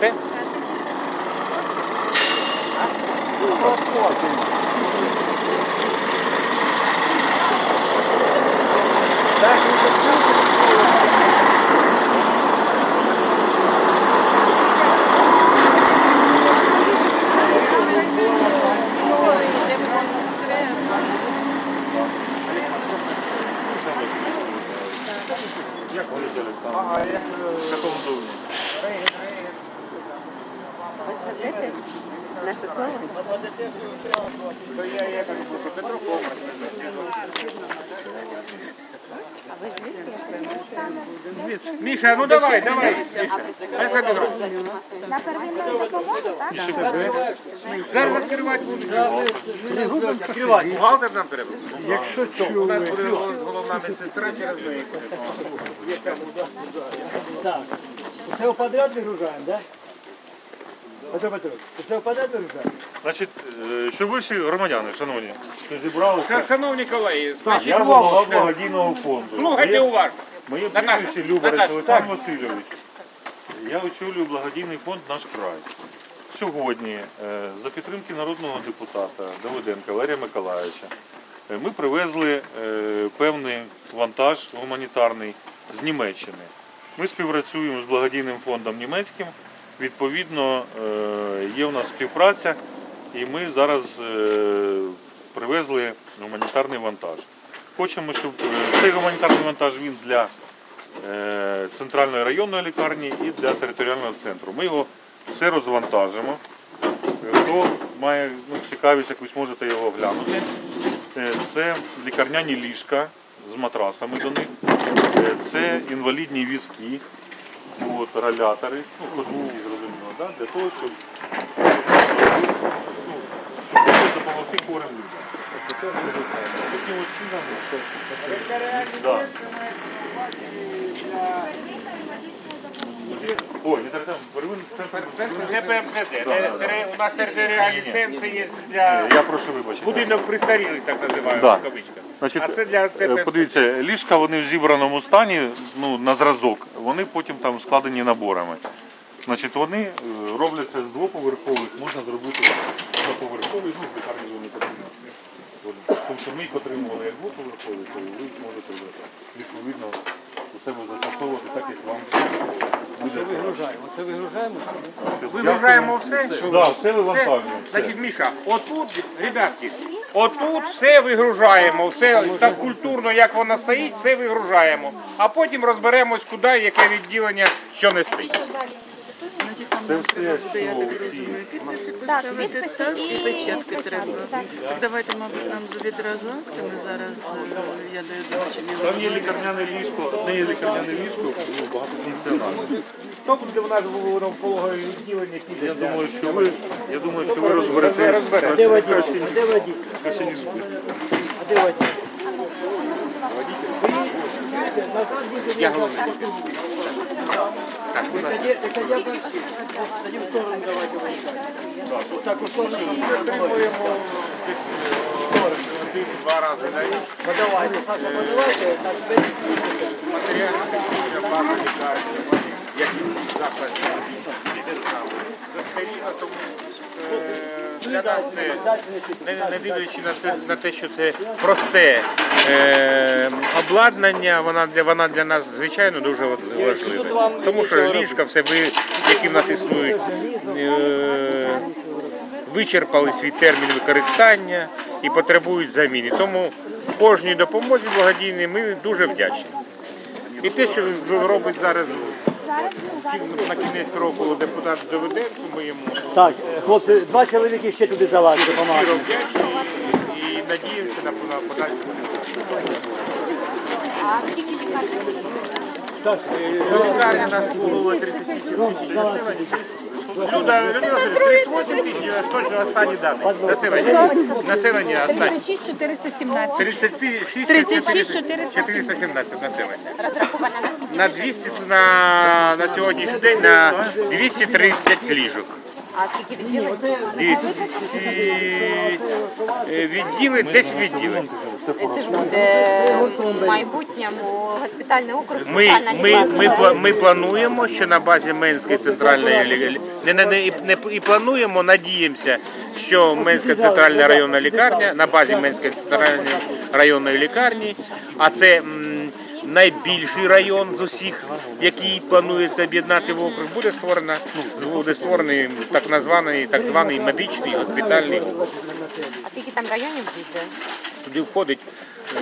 Все? Як Міша, ну давай, давай. Себе зробить. На первинну допомогу, так? Зараз відкривати будемо. Бухгалтер нам треба. Якщо що, у нас буде головна медсестра через неї. Так. Все подряд вигружаємо? Петро Петрович, все подряд вигружаємо? Значить, е, що ви всі громадяни, шановні, що зібралися, Шановні колеги, значить, я голова благодійного фонду. слухайте уважно. Моє Наташа, прізвище Любарець Наташа, Олександр Васильович. Я очолюю благодійний фонд «Наш край». Сьогодні, е, за підтримки народного депутата Давиденка Валерія Миколаївича, е, ми привезли е, певний вантаж гуманітарний з Німеччини. Ми співпрацюємо з благодійним фондом німецьким. Відповідно, е, є у нас співпраця, і ми зараз е, привезли гуманітарний вантаж. Хочемо, щоб е, цей гуманітарний вантаж він для е, центральної районної лікарні і для територіального центру. Ми його все розвантажимо. Хто має ну, цікавість, якусь можете його глянути. Е, Це лікарняні ліжка з матрасами до них. Це інвалідні візки, от, ролятори, ну, зрозуміло, да? для того, щоб, ну, щоб допомогти хворим людям. Ой, не ПМСД. У нас територіальні центри є для Я прошу вибачення. будинок престарілих, так називають, Да. в кавичках. Значить, А це для е, подивіться, ліжка вони в зібраному стані, ну, на зразок, вони потім там складені наборами. Значить, вони е, робляться з двоповерхових, можна зробити одноповерховий, ну, в лікарні вони потрібні. Що ми їх отримували як двоповерхові, то ви можете вже відповідно у себе застосовувати так, як вам буде Вигружаємо. Це вигружаємо. Вигружаємо все. Да, все вивантажуємо. все. значить, Міша, отут, ребятки, отут все вигружаємо, все так культурно, як воно стоїть, все вигружаємо. А потім розберемось, куди, яке відділення, що нести. Це все, що ці Так, підписи і печатки треба. Так. Давайте, мабуть, нам відразу акти. Ми зараз е, я даю доручення. Там є лікарняне ліжко, одне є лікарняне ліжко, ну, багатофункціональне. Буде в нас воно пологове відділення піде? Я думаю, що ви, я думаю, що ви розберетесь. Де водій? А де водій? А де водій? Я головний. Так, у сторону. Отримуємо десь е, один-два раза, рік. Подавайте, подавайте. Так, ви- Матеріальна технічна база лікарні, як і всі заклади. Застаріло, тому е, для нас не, не дивлячись на, це, на те, що це просте е, обладнання, вона для, вона для нас, звичайно, дуже важлива. Тому що ліжка, все, ви, які в нас існують, е, вичерпали свій термін використання і потребують заміни. Тому кожній допомозі благодійній ми дуже вдячні. І те, що робить зараз на кінець року депутат доведе, ми йому Так, хлопці, два чоловіки ще туди залазять, допомагають. щиро вдячні і надіємося на на подальшу. А скільки лікарів? Так, е, Лікарня нас було 38 тисяч населення, Люда, Людмила, 38 тисяч у точно останні дані. Населення. Населення останнє. 36 417. 36 36 417 населення. На? На 200 на, на сьогоднішній день на 230 ліжок. А скільки відділень? 200 е, відділи, 10 відділень. Це ж буде в майбутньому госпітальний округ. Ми, центральна ми, лікарня. ми, пла- ми плануємо, що на базі Менської центральної лі- не, не, не, і- не, і плануємо, надіємося, що Менська центральна районна лікарня на базі Менської центральної районної лікарні, а це м, найбільший район з усіх, який планується об'єднати в округ, буде створена буде створений так названий так званий медичний госпітальний округ. А скільки там районів буде? Туди входить е,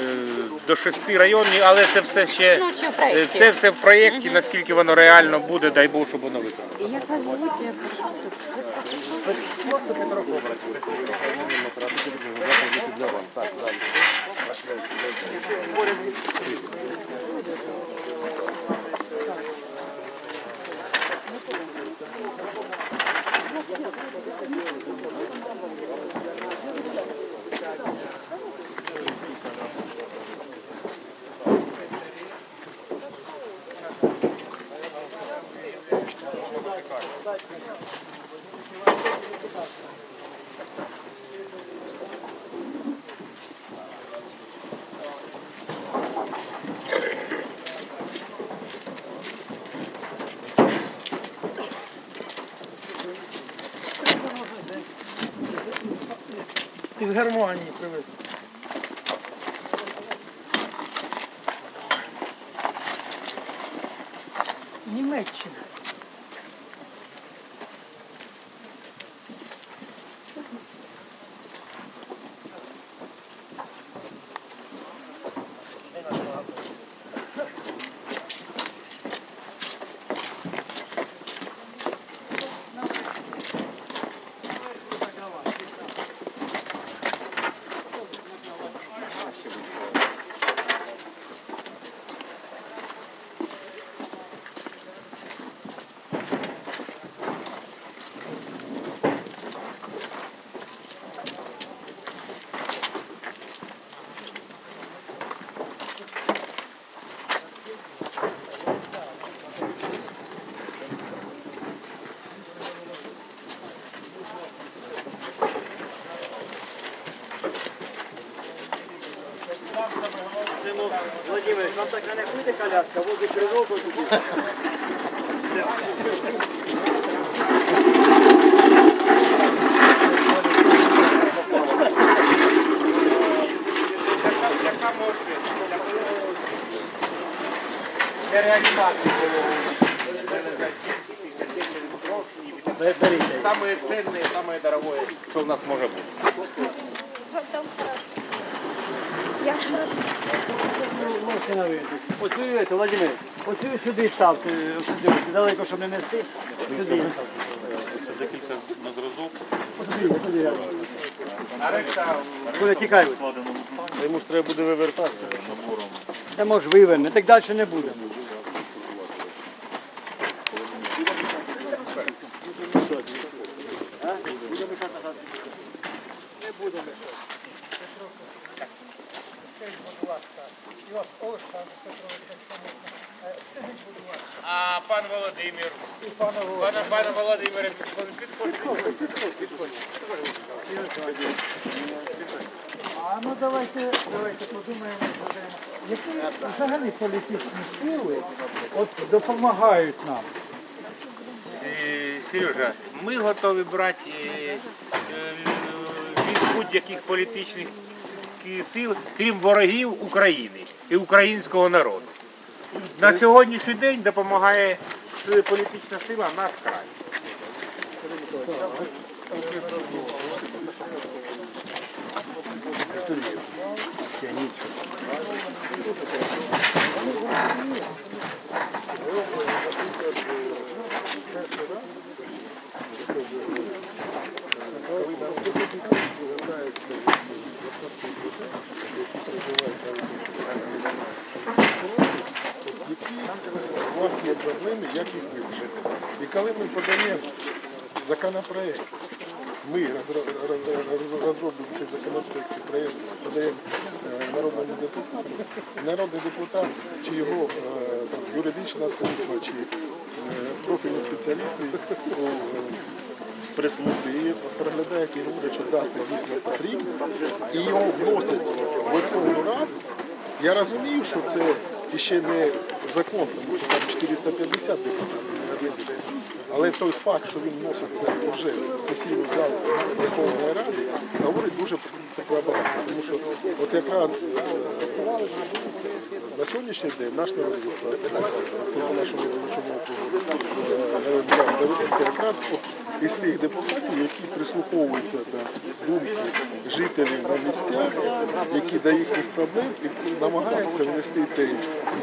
до шести районів, але це все ще Ну, е, це все в проєкті. Наскільки воно реально буде, дай Бог, щоб воно виконано. І Германії привезли. Така не буде коляска, возить природу. Саме цінне, саме дорогое, що в нас може бути. На вийти. Оцю, Владимир, оцю сюди ставте, сюди, далеко, щоб не нести. Сюди ставте. Це декілька на зразок. Сюди, сюди рядом. А решта Буде тікають. Йому ж треба буде вивертатися набором. Та може виверне, так далі не буде. А пан Володимир. Пане, пане Володимире, підходить. А ну давайте, давайте подумаємо, які взагалі політичні сили от допомагають нам. Сережа, ми готові брати е, е, від будь-яких політичних ки- сил, крім ворогів України і українського народу. На сьогоднішній день допомагає політична сила наш край. У вас є проблеми, як їх вирішити. І коли ми подаємо законопроект. Ми розро- роз- роз- розробимо цей законопроект і подаємо е, народному депутату. Народний депутат чи його е, юридична служба, чи е, профільні спеціалісти е, прес-службі переглядають і говорять, що да, це дійсно потрібно, і його вносять в Верховну Раду. Я розумію, що це ще не закон, тому що там 450 депутатів. Але той факт, що він вноситься вже в сесійну залу Верховної Ради, говорить дуже про багато. Тому що от якраз е, на сьогоднішній день наш народний депутат, нашому виборчому округу, е, Давиденко, якраз із тих депутатів, які прислуховуються до думки жителів на місцях, які до їхніх проблем і намагаються внести той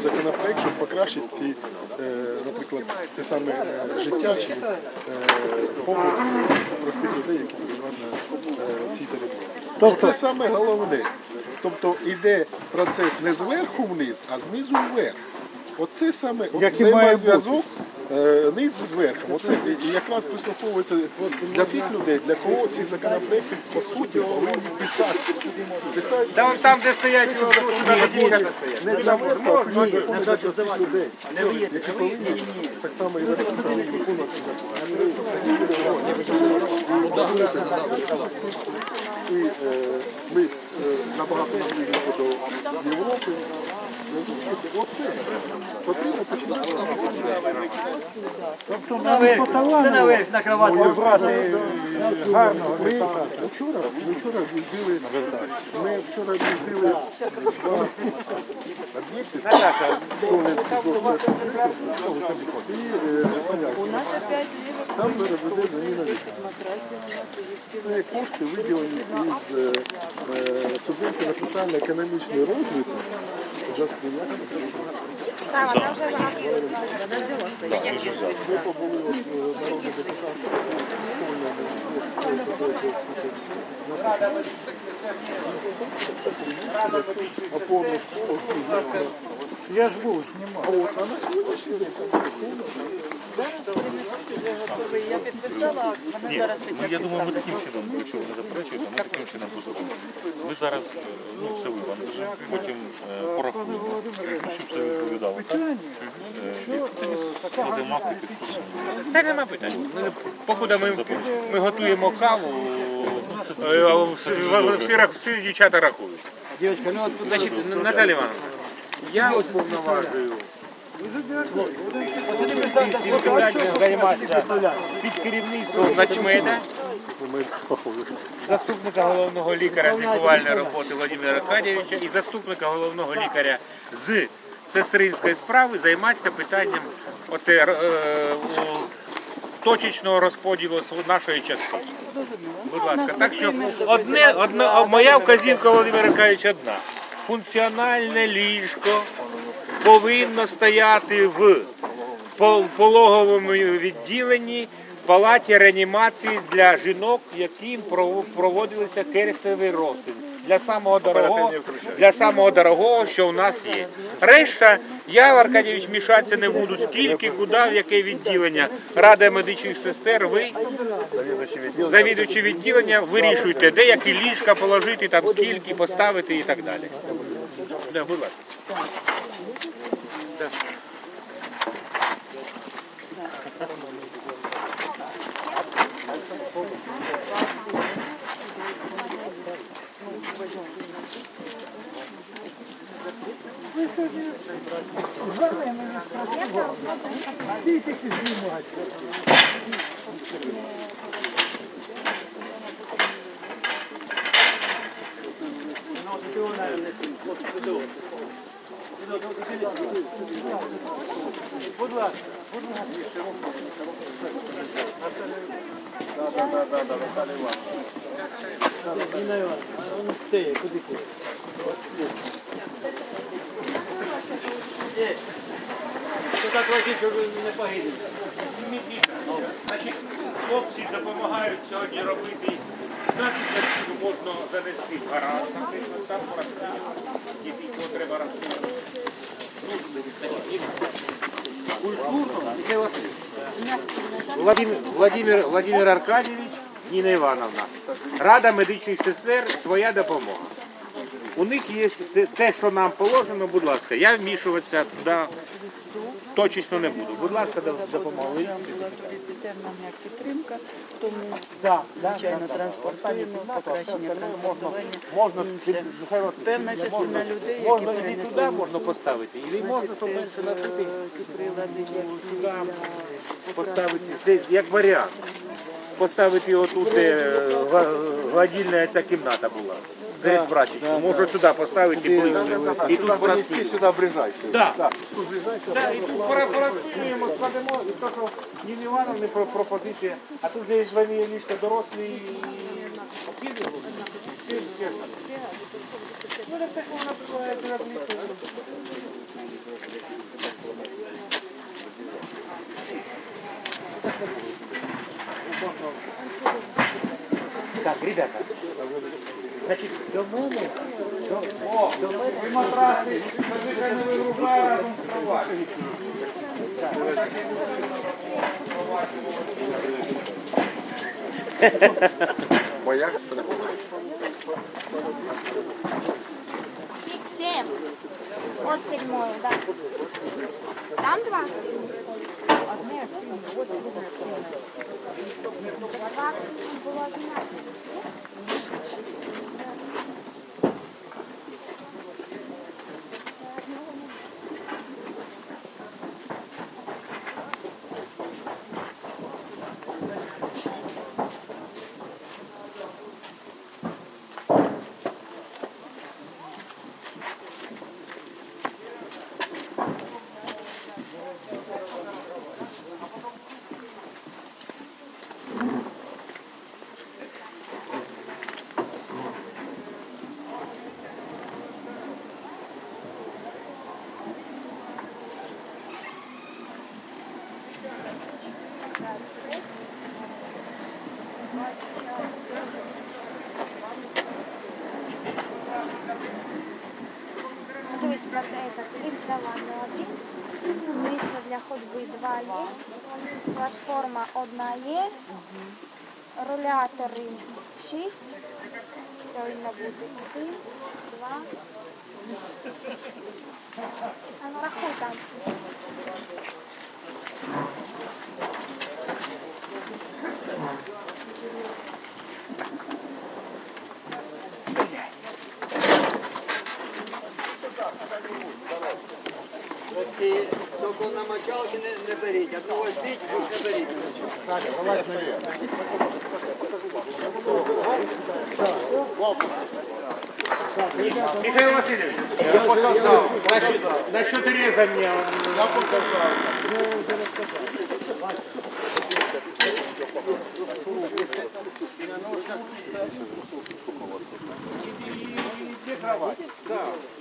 законопроект, щоб покращити ці, е, наприклад, те саме е, життя чи е, побут простих людей, які проживають на цій території. Тобто це саме головне. Тобто йде процес не зверху вниз, а знизу вверх. Оце саме взаємозв'язок низ з верхом. Оце і- якраз прислуховується для тих людей, для кого ці законопроекти по суті повинні писати. Писати Та вон там, де стоять, сюди дівчата стоять. не для верху, а писати для простих людей, які повинні так само і повинні виконувати ці закони. І е, ми е, набагато наблизимося до Європи. Оце потрібно починати з себе. Наверх накривати, брати гарно. Вчора, вчора в'їздили, ми вчора в'їздили в об'єкти, це і е, Селянський. Там зараз іде заміна вікна. Це кошти виділені із е, е, субвенції на соціально-економічний розвиток. Так, вона вже Ми побули от, е, Я ж був, знімав. Я підписала, мене зараз Ну, я думаю, ми таким чином, якщо ви не заперечуєте, ми таким чином поступимо. Ми зараз е, ну, все вивантажимо, потім е, порахуємо, ну, щоб все відповідало. Так? Е, і тоді складемо акти підпишемо. Та нема питань. Ми- Покуда ми, ми готуємо каву, е, а всі, всі, рах- всі дівчата рахують. Дівчатка, ну от Значить, Наталя Івановна, я уповноважую цим під керівництвом начмеда, заступника головного лікаря з лікувальної роботи Владимира Аркадійовича і заступника головного лікаря з сестринської справи займатися питанням оце, е, точечного розподілу нашої частини. Будь ласка, так що одне, одна, моя вказівка Володимира Аркадійовича одна. Функціональне ліжко повинно стояти в пологовому відділенні в палаті реанімації для жінок, яким пров- проводилися керсовий розтин. Для самого дорогого, для самого дорогого, що у нас є. Решта, я, Аркадійович, мішатися не буду. Скільки, куди, в яке відділення. Рада медичних сестер, ви, завідувачі відділення, вирішуйте, де які ліжка положити, там скільки поставити і так далі. Да, будь ласка. Дякую. Thank you стає, куди ти? Це так летить, що ви не погибли. Значить, хлопці допомагають сьогодні робити значить, можна занести в гараж, наприклад, там діти, кого треба Михайло Владимир, Владимир, Владимир Аркадійович, Ніна Івановна. Рада медичних сестер, твоя допомога. У них є те, що нам положено, будь ласка, я вмішуватися туди точечно не буду. Будь ласка, до- допомогли. Нам була пріоритетна як підтримка, тому звичайно транспортуємо, покращення транспортування. Певна частина людей, які можна і туди можна поставити, і можна то менше на сити. прилади, Сюди поставити, це як варіант. Поставити його тут, де е, гладільна ця кімната була. Перед прачечною. Можна сюди поставити і, і тут порозпилюємо. сюди ближайше. Да. Да, і тут пора- порозпилюємо, складемо, і то, що Ніна Івановна про пропозиція, а тут же є звання ліжка дорослі і діти. Всі, всі. Ну, так так вона буває, це розмітно. Так, ребята, значить, до мене, до, о, до мене і матраси, хай не вигружає разом з кроватью. Моя Семь. От седьмой, да. Там два? Два було одна. Дивись, про этот лифт давання один. Ходьби два є. Платформа одна є. Рулятори шість. Повинно бути один, два. А ну рахуй там. Тільки на мочалки не, не беріть, одного збіть, не беріть. Михаил Васильевич, я показал. Насчет, насчет резания. Я показав. Михаил,